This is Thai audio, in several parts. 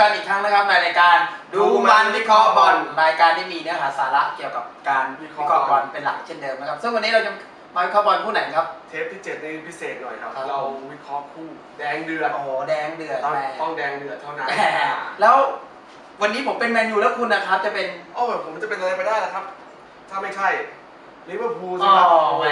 กันอีกครั้งนะครับในรายการดูมันวิเคราะห์บอลรายการที่มีเนื้อหาสาระเกี่ยวกับการวิเคราะห์บอลเป็นหลักเช่นเดิมนะครับซึ่งวันนี้เราจะมาวิเคราะห์บอลคู่ไหนครับ เทปที่เจ็ดนี่พิเศษหน่อยครับ ครับ เราวิเคราะห์คู่แดงเดือดโอ้โหแดงเดือดต้องแม่ต้องแดงเดือดเท่านั้นแหมแล้ววันนี้ผมเป็นแมนยูแล้วคุณนะครับ จะเป็น โอ้ผมจะเป็นอะไรไปได้ล่ะครับ ถ้าไม่ใช่ลิเวอร์พูลอ๋สิอครับแหม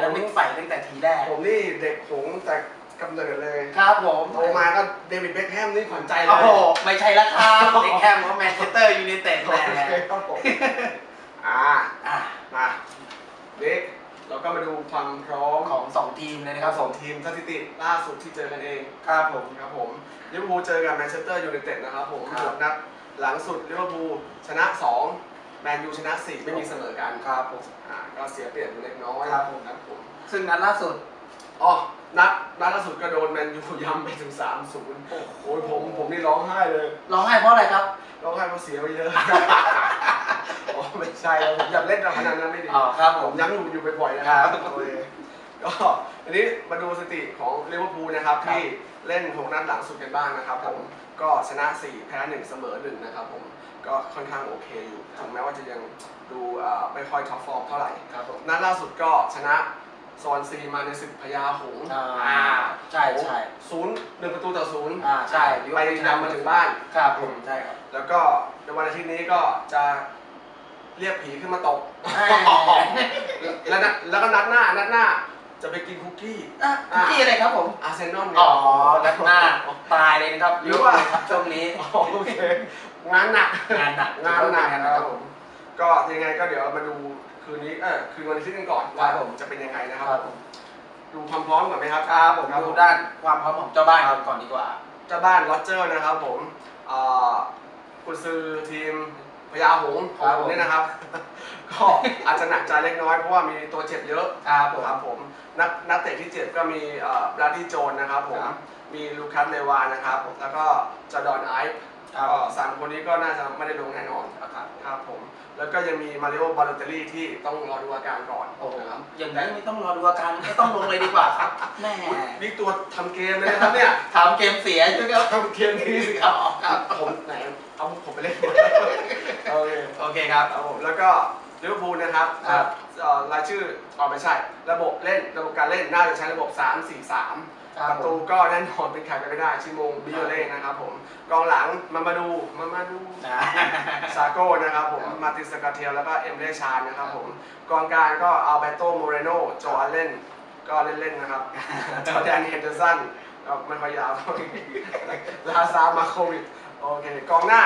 แล้วไม่ใส่ตั้งแต่ทีแรก ผมนี่เด็กหงส์แต่ กำเนิดเลยครับผมโตมาก็เดวิดเบ็คแฮมนี่ขวัญใจเลโอ้ยโหไม่ใช่ละครับเด็กแคมของแมนเชสเตอร์ยูไนเต็ดโอแหมเคครับผมอ่าอะมาเด็กเราก็มาดูความพร้อมของสองทีมเลยนะคครัรับบผสอมงทีมสถิติล่าสุดที่เจอกันเอง ครับผม ครับผมลิเวอร์พูลเจอกับแมนเชสเตอร์ยูไนเต็ดนะครับผมครับหกนัดหลังสุดลิเวอร์พูลชนะ 2 แมนยูชนะ 4 ไม่มีเสมอกันครับผม อ่าก็เสียเปรียบอยู่เล็กน้อยครับผม ครับผมซึ่งนัดล่าสุด อ๋อ นัดนัดล่าสุดก็โดนแมนยูย้ำไปถึง3-0โอ้โหผมผมนี่ร้องไห้เลย ร้องไห้เพราะอะไรครับ ร้องไห้เพราะเสียไปเยอะโอ้ไม่ใช่ครับผมอยากเล่นการพนันนั้นไม่ดีอ๋อครับผผมมย้ำอยู่อยู่บ่อยๆนะคครัรับบโอเคก็อันนี้มาดูสถิติของลิเวอร์พูลนะครับครับ ที่เล่นหกนัดหลังสุดกันบ้างนะครับผมก็ชนะ4แพ้1เสมอ1นะครับผมก็ค่อนข้างโอเคอยู่ถึงแม้ว่าจะยังดูเอ่อไม่ค่อยท็อปฟอร์มเท่าไหร่ ครับผมนัดล่าสุดก็ชนะ ซอนซีมาในศึกพญาหงส์อ่าใช่ใช่ ศูนย์หนึ่งประตูต่อศูนย์อ่าใช่ไปนำมาถึงบ้าน ครับผมใช่ครับ แล้วก็ในวันอาทิตย์นี้ก็จะเรียกผีขึ้นมาตก แล้วนะแล้วก็นัดหน้านัดหน้าจะไปกินคุกกี้อะคุกกี้อะไรครับผม อาร์เซนอลอ๋อนัดหน้าตายเลยนะครับหรือว่าครับช่วงนี้โอเคงานหนัก งานหนักงานหนักงานครับผม ก็ยังไงก็เดี๋ยวมาดู คืนนี้เออคืนวันอาทิตย์กันก่อนครัว่าบผมจะเป็นยังไงนะครับครับผมดูความพร้อมก่อนไหมครับครับผมดูด้านความพร้อมของเจ้าบ้านกันก่อนดีกว่า เจ้าบ้านโรเจอร์นะครับ ผมเอ่อกุนซือทีมพญาหงส์ของครับผผมมเนี่ยนะครับ ก็อาจจะหนักใจเล็กน้อยเพราะว่ามีตัวเจ็บเยอะครับผมครับผมนักนักเตะที่เจ็บก็มีเอ่อบราดี้โจนนะครับผมครับมีลูคัสเลวานะครับแล้วก็จอร์ดอนไอฟ์ ครับ ก็สามคนนี้ก็น่าจะไม่ได้ลงแน่นอนครับครับผม แล้วก็ยังมีมาริโอ บาโลเตลลี่ที่ต้องรอดูอาการก่อนโอ้โหนะครับอย่างนี้ไม่ต้องรอดูอาการไม่ต้องลงเลยดีกว่าครับแม่อุ๊ยนี่ตัวทำเกมเลยนะครับเนี่ยถามเกมเสียใช่ไหมครับทำเกมนี้สิครับผมไหนเอาผมไปเล่นโอเคโอเคครับครับผมแล้วก็ลิเวอร์พูลนะครับครับเอ่อรายชื่ออ๋อไม่ใช่ ระบบเล่นระบบการเล่นน่าจะใช้ระบบ 3 4 3ครับ ประตูก็แน่นอนเป็นใครไปไม่ได้ชิโมงบิโยเล่นะครับผมกองหลังมามาดูมามาดูนะซาโก้นะครับผมครับมาตินสกาเทียลแล้วก็เอ็มเรชานนะครับผมกองกลางก็อัลเบโตโมเรโนโจอาเลนก็เล่นๆนะครับจอร์แดนเฮนเดอร์สันก็ไม่ค่อยยาวลาซามาโควิดโอเคกองหน้า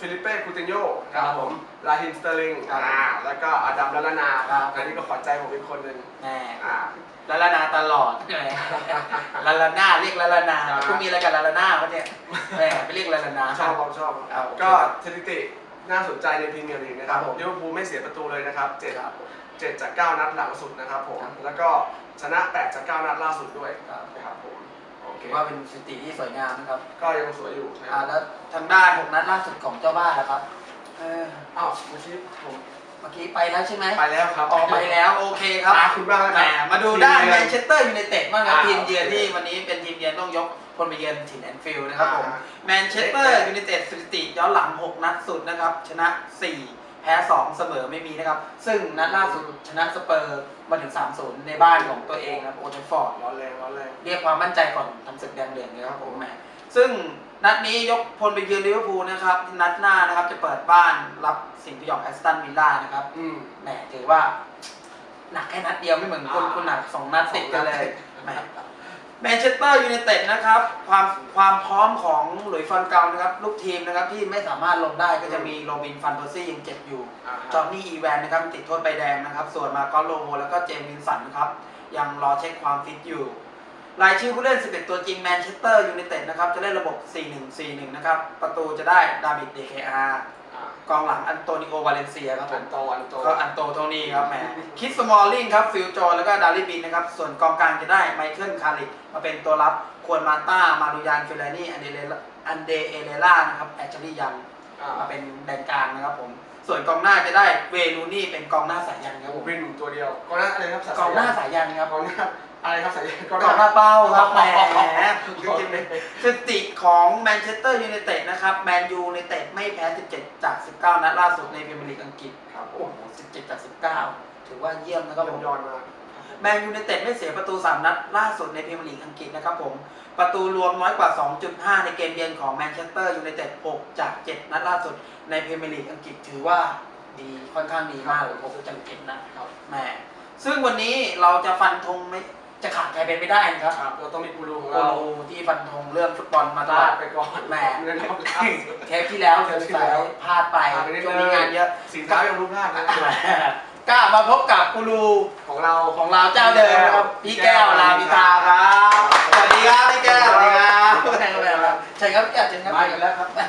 ฟิลิเป้คูตินโยครับผมลาฮิมสเตอร์ลิงครับอ่าแล้วก็อดัมลาลานาครับ อันนี้ก็ขวัญใจผมเป็นคนหนึ่งแม่อ่าลาลานาตลอดแหมลาลานาเรียกลาลานาครับคุณมีอะไรกับลาลานาเขาเนี่ยแหมไปเรียกลาลานาชอบผมชอบครับก็สถิติน่าสนใจในพรีเมียร์ลีกนะครับครับผมลิเวอร์พูลไม่เสียประตูเลยนะครับเจ็ดครับเจ็ดจากเก้านัดหลังสุดนะครับผมครับแล้วก็ชนะแปดจากเก้านัดล่าสุดด้วยครับนะครับผมโอเค ถือว่าเป็นสถิติที่สวยงามนะครับก็ยังสวยอยู่นะคอ่ารับแล้วทางด้านหกนัดล่าสุดของเจ้าบ้านนะครับเอออ้าวเมื่อกี้ผมเมื่อกี้ไปแล้วใช่ไหมไปแล้วครับออกไปแล้วโอเคครับ ตาคุณบ้างแล้วแหมครับมาดูด้านทีแมเยือนเชสเตอร์ยูไนเต็ดบ้างครับอ่าทีมเยือนโอเคที่วันนี้เป็นทีมเยือนต้องยกคนไปเยือนถิ่นแอนฟิลด์นะครับผมอ่า แมนเชสเตอร์ยูไนเต็ดสถิติย้อนหลัง 6 นัดสุดนะครับ ชนะ 4 แพ้ 2 เสมอไม่มีนะครับ ซึ่งนัดล่าสุดชนะสเปอร์ มาถึง 3-0 ในบ้านของตัวเองนะครับโอเทฟฟอร์ดร้อนแรงร้อนแรงเรียกความมั่นใจก่อนทำศึกแดงเหลืองเลยครับผมแหมซึ่งนัดนี้ยกพลไปเยือนลิเวอร์พูลนะครับ นัดหน้านะครับจะเปิดบ้านรับสิงห์พยองแอสตันวิลล่านะครับอืมแหมถือว่า หนักแค่นัดเดียวไม่เหมือนคุณอ่าคุณหนักสองนัดติดกันเลยสองนัดติดแหม แมนเชสเตอร์ยูไนเต็ดนะครับความความพร้อมของหลุยส์ฟันเกานะครับลูกทีมนะครับที่ไม่สามารถลงได้ก็จะมีโรบินฟันเปอร์ซี่ยังเจ็บอยู่ อ่าจอห์นนี่อีแวนนะครับติดโทษใบแดงนะครับ ส่วนมาร์กอสโลโมแล้วก็เจมส์วินสันครับ ยังรอเช็คความฟิตอยู่ รายชื่อผู้เล่น 11 ตัวจริงแมนเชสเตอร์ยูไนเต็ดนะครับ จะเล่นระบบ 4-1-4-1 นะครับ ประตูจะได้ดาวิดเดเคอาร์อ่า กองหลังอันโตนิโอวาเลนเซียครับผอัมนโตอันโตก็อันโตโทนี่ครับแหมคิดสมอลลิงครับฟิลโจแล้วก็ดาริบินนะครับ ส่วนกองกลางจะได้ไมเคิลคาริกมาเป็นตัวรับควรมาต้ามารุยานเฟลานี่อันเดเลอันเดเอเลล่านะครับแอชลียังอ่ามาเป็นแดนกลางนะครับผม ส่วนกองหน้าจะได้เวลูนี่เป็นกองหน้าสายยันครับผมวินตัวเดียวกองหน้าอะไรครับกองหน้าสายยันครับกองหน้า อะไรครับสายกองกองหน้าเป้าครับแหมจริงๆเลยสถิติของแมนเชสเตอร์ยูไนเต็ดนะครับแมนยูไนเต็ดไม่แพ้ 17 จาก 19 นัดล่าสุดในพรีเมียร์ลีกอังกฤษครับโอ้โห 17 จาก 19 ถือว่าเยี่ยมนะครับผมยอดมากแมนยูไนเต็ดไม่เสียประตู 3 นัดล่าสุดในพรีเมียร์ลีกอังกฤษนะครับผม ประตูรวมน้อยกว่า 2.5 ในเกมเยือนของแมนเชสเตอร์ยูไนเต็ด 6 จาก 7 นัดล่าสุดในพรีเมียร์ลีกอังกฤษถือว่าดีค่อนข้างดีมากเลย6จาก7นะครับแหมซึ่งวันนี้เราจะฟันธงไม่ จะขาดใครเป็นไม่ได้นะครับครับเราต้องมีกูรูของโกเราโลที่ฟันธงเรื่องฟุตบอลมาตลาลอดดไปก่อนแหมเงินรอบล่าสุดเทปที่แล้วเทสปงที่สัยแล้วพลาดไปพลาดไปนิดนึช่วงงนี้งานเยอะสินค้ายังรู้พลาดนะกล้ามาพบกับกูรูของเราของเราเจ้าเดิมครับพี่แก้วลาพิตาครับสวัสดีครับพี่แก้วสวัสดีครับแข่งกันแล้วเชิญครับพี่แก้วเชิญครับมาอีกแล้วครับแหม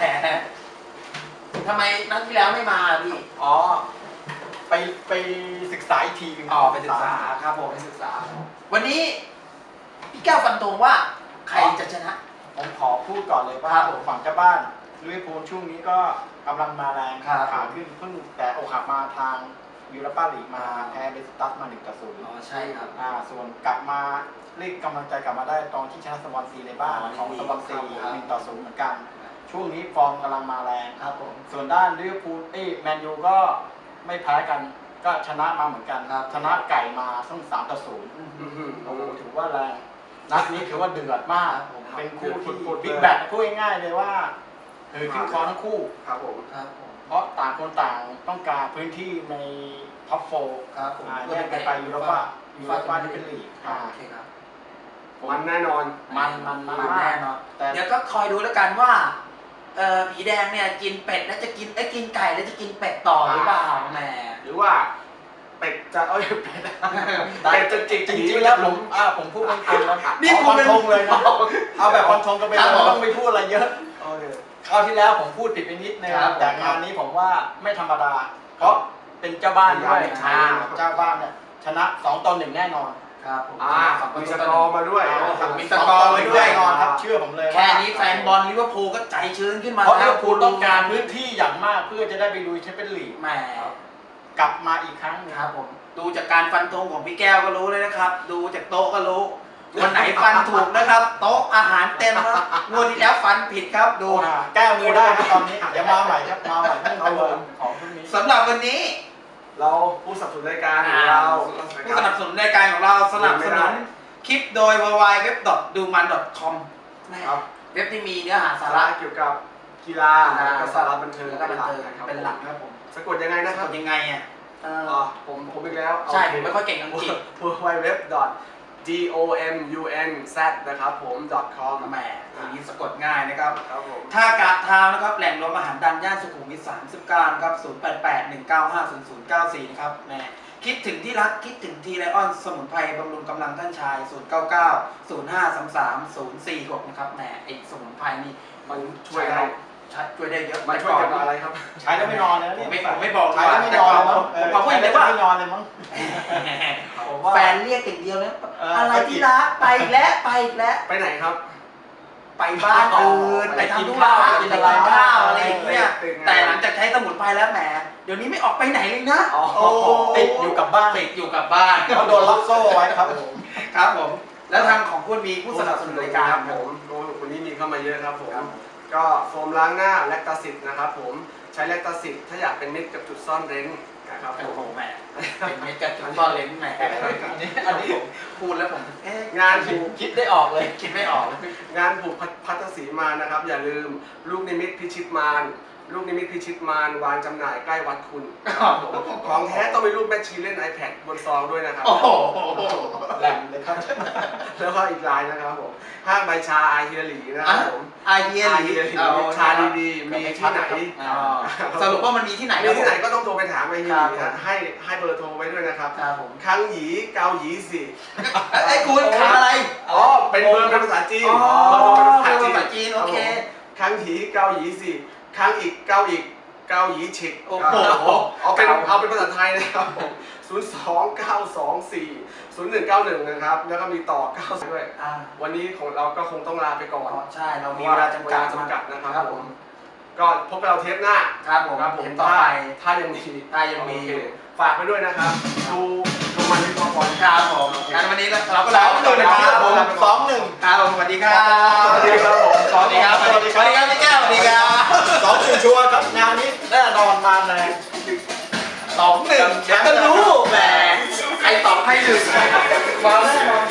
ทำไมนัดที่แล้วไม่มาพี่อ๋อ ไปไปศึกษาอีกทีหนึงอ๋อไปศึกษาครับผมไปศึกษา วันนี้พี่แก้วฟันธงว่าใครจะชนะ ผมขอพูดก่อนเลยว่าครับผมฝั่งเจ้าบ้านลิเวอร์พูลช่วงนี้ก็กำลังมาแรงครับขาขึ้นเพิ่งแต่อกหักมาทางยูโรปาลีกมาแพ้เบสตัสมาหนึ่งต่อศูนย์อ๋อใช่ครับอ่าส่วนกลับมาเรียกกำลังใจกลับมาได้ตอนที่ชนะสวอนซีในบ้านอ๋อของดีสวอนซีครับหนึ่งต่อศูนย์เหมือนกัน ช่วงนี้ฟอร์มกำลังมาแรงครับผมส่วนด้านลิเวอร์พูลเอ้ยแมนยูก็ ไม่แพ้กัน ก็ชนะมาเหมือนกันครับชนะไก่มาทั้งสามต่อศูนย์อื้อหือโอ้โหถือว่าแรงนัดนี้ถือว่าเดือดมากครับผมเป็นคู่ที่พูดๆบิ๊กเลยแบทพูดง่ายๆเลยว่าคือขึ้นคอทั้งคู่ครับผมครับผมเพราะต่างคนต่างต้องการพื้นที่ในท็อปโฟร์ครับผมแยกกันไปยูโรปายูโรปาที่เป็นลีกอ่าอ่าโอเคครับมันแน่นอน มันมันมันมันมากแน่นอนแต่เดี๋ยวก็คอยดูแล้วกันว่า เอ่อผีแดงเนี่ยกินเป็ดแล้วจะกินไอ้ยกินไก่แล้วจะกินเป็ดต่อหรือเปล่าแหม หรือว่าเป็ดจะเอ้ยเป็ดเป็ดจะจิกจริงๆแล้วผมอ่าผมพูดตรงๆนะนี่ขอคุณฟันเป็นธงเลยนะเอาแบบฟันธงกันไปครัเลบยผม ไม่ต้องไปพูดอะไรเยอะโอเค คราวที่แล้วผมพูดผิดไปนิดนึงครับแต่งานนี้ผมว่าไม่ธรรมดา เพราะเป็นเจ้าบ้านด้วยใช่อ่าเจ้าบ้านเนี่ยชนะ2ต่อ1แน่นอน ครับผมอ่ามีสกอร์มาด้วยอ่าโอ้โหมีสกอร์ไว้ด้วยแน่นอนครับ เชื่อผมเลยแค่นี้แฟนบอลลิเวอร์พูลก็ใจชื้นขึ้นมาเพราะลิแล้เวอร์พูลต้องการพื้นที่อย่างมากเพื่อจะได้ไปลุยแชมเปี้ยนลีกแหมกลับมาอีกครั้งหนึ่งครับผมดูจากการฟันธงของพี่แก้วก็รู้เลยนะครับ ดูจากโต๊ะก็รู้วันไหนฟันถูกนะครับ โต๊ะอาหารเต็มครับงวดที่แล้วฟันผิดครับดูดูนะแก้มือได้ครับตอนนี้เดี๋ยวมาใหม่ครับมาใหม่เรื่องตัวของพวกนี้สำหรับวันนี้ เราผู้สนับสนุนรายการของเราผู้สนับสนุนรายการของเราสนับสนุนคลิปโดย w w w w d u m a n c o m ครับเว็บที่มีเนื้อหาสาสาระระเกี่ยวกับกีฬาแล้วก็สาระบันเทิงแล้วก็บันเทิงครับเป็นหลักนะครับผมสะกดยังไงนะคกรับดยังไงอะเอออ๋อผมผมอีกแล้วใช่ผมไม่ค่อยเก่งอังกฤษ w w w d o m u n z นะครับผม .com แหมอย่างนี้สะกดง่ายนะครับ ครับผมท่ากาดทาวน์นะครับ แหล่งรวมอาหารดันย่านสุขุมวิท39นะครับ0881950094 นะครับแหมคิดถึงที่รักคิดถึงทีไลออนสมุนไพรบำรุงกำลังท่านชาย 099 0533 046 นะครับแหมไอสมุนไพรนี่มันช่วยได้ใช้ช่วยได้เยอะมันช่วยเกี่ยวกับอะไรครับ ใช้แล้วไม่นอนเลยนะผมเนี่ยไม่ผมไม่บอกใช้แล้วไม่นอนเลยมั้งผมบอกผู้หญิงเลยว่าไม่นอนเลยมั้ง ผมว่า แฟนเรียกอย่างเดียวนะเอออ อะไรที่รักไปอีกแล้วไปอีกแล้ว ไปไหนครับ ไปบ้านอื่นไปไปกินทำธุข้าระวไปกินกินอะไรข้าวอะไรอย่างเงี้ยติดงานแต่หลังจากใช้สมุนไพรแล้วแหมเดี๋ยวนี้ไม่ออกไปไหนเลยนะอ๋อ โอ้ติดอยู่กับบ้านติดอยู่กับบ้าน เขาโดนล็อกโซ่ไว้ครับผมครับผม แล้วทางของคุณมีผู้สนับสนุนรายการครับผมโอ้วันนี้มีเข้ามาเยอะครับผม ก็โฟมล้างหน้าแลคตาซิดนะครับผม ใช้แลคตาซิดถ้าอยากเป็นมิตรกับจุดซ่อนเร้น นะครับโอ้โหมแหมเป็นเม็ดกระจุกตอลเล้นแหมอันนี้อันนี้ผมพูดแล้วผมเอ๊ะงานผูกคิดได้ออกเลยคิดไม่ออกเลยงานผูกพัทสีมานะครับ อย่าลืมลูกนิมิตพิชิตมาร ลูกนิมิตพิชิตมารวางจำหน่ายใกล้วัดคุณครับผมของแท้ต้องมีรูปแม่ชีเล่น iPad บนซองด้วยนะครับ โอ้โหแหลมเลยครับแล้วก็อีกลายนะครับผมห้างใบชาอาเฮียหลีนะครับผมอาเฮียอาหเฮีลียหลีเอาชาดีๆมีที่ไหนอ๋อสรุปว่ามันมีที่ไหนมีครับที่ไหนก็ต้องโทรไปถามอาเฮียหลีครันะบให้ให้เบอร์โทรไว้ด้วยนะครับครับผมคังหยีเกาหยีสิไอ้คุณขาอะไร อ๋อ เป็นเบอร์เป็นภาษาจีนอ๋อเบอร์โทรเป็นภาษาเป็นจีนภาษาจีน โอเคคังหยีเกาหยีสิ ครั้งอีกเก้าอีกเก้าหยีฉิกโอ้โหเอาเป็นเอาเป็นภาษาไทยนะครับผมศูนย์สองเก้าสองสี่ศูนย์หนึ่งเก้าหนึ่งนะครับ แล้วก็มีต่อเก้าด้วยวันนี้ของเราก็คงต้องลาไปก่อนใช่เรามีเวลาจำกัดกัดนะครับผมก็พบกับเราเทปหน้าครับผมครับผมต่อไปถ้ายังมีถ้ายังมี ฝากไปด้วยนะครับ ดูดูมันที่ก่อนครับผมงานวันนี้เราก็ลาไปก่อนนะครับผมสองหนึ่งครับผมสวัสดีครับสวัสดีครับผมสวัสดีครับสวัสดีครับ สองหนึ่ชัวร์ครับงานนี้แน่นอนมาแรงสองหนึ่งเดี๋ยก็รู้แหมใครตอบให้หนึ่งความแน่นอน